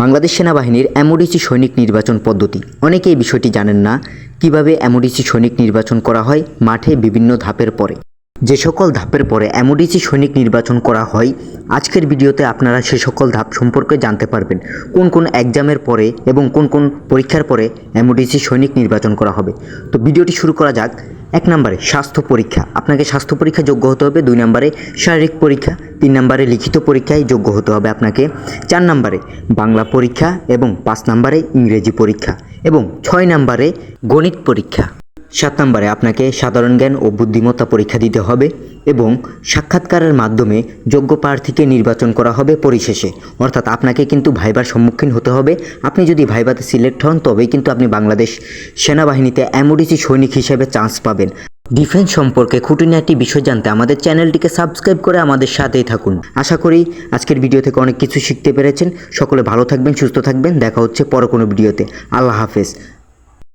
বাংলাদেশ সেনাবাহিনীর এমওডিসি সৈনিক নির্বাচন পদ্ধতি। অনেকেই বিষয়টি জানেন না। কীভাবে এমওডিসি সৈনিক নির্বাচন করা হয়, মাঠে বিভিন্ন ধাপের পরে। যে সকল ধাপের পরে এমওডিসি সৈনিক নির্বাচন করা হয়, আজকের ভিডিওতে আপনারা সে সকল ধাপ সম্পর্কে জানতে পারবেন। কোন কোন এক্সামের পরে এবং কোন কোন পরীক্ষার পরে এমওডিসি সৈনিক নির্বাচন করা হবে। তো ভিডিওটি শুরু করা যাক। এক নম্বরে স্বাস্থ্য পরীক্ষা। আপনাকে স্বাস্থ্য পরীক্ষা যোগ্য হতে হবে। দুই নম্বরে শারীরিক পরীক্ষা। তিন নম্বরে লিখিত পরীক্ষায় যোগ্য হতে হবে আপনাকে। চার নম্বরে বাংলা পরীক্ষা এবং পাঁচ নম্বরে ইংরেজি পরীক্ষা এবং ছয় নম্বরে গণিত পরীক্ষা। সাত নম্বরে আপনাকে সাধারণ জ্ঞান ও বুদ্ধিমত্তা পরীক্ষা দিতে হবে। এবং সাক্ষাৎকারের মাধ্যমে যোগ্য প্রার্থীকে নির্বাচন করা হবে পরিশেষে। অর্থাৎ আপনাকে কিন্তু ভাইবার সম্মুখীন হতে হবে। আপনি যদি ভাইবাতে সিলেক্ট হন, তবেই কিন্তু আপনি বাংলাদেশ সেনাবাহিনীতে এমওডিসি সৈনিক হিসেবে চান্স পাবেন। ডিফেন্স সম্পর্কে খুঁটিনাটি বিষয় জানতে আমাদের চ্যানেলটিকে সাবস্ক্রাইব করে আমাদের সাথেই থাকুন। আশা করি আজকের ভিডিও থেকে অনেক কিছু শিখতে পেরেছেন। সকলে ভালো থাকবেন, সুস্থ থাকবেন। দেখা হচ্ছে পরে কোনো ভিডিওতে। আল্লাহ হাফেজ।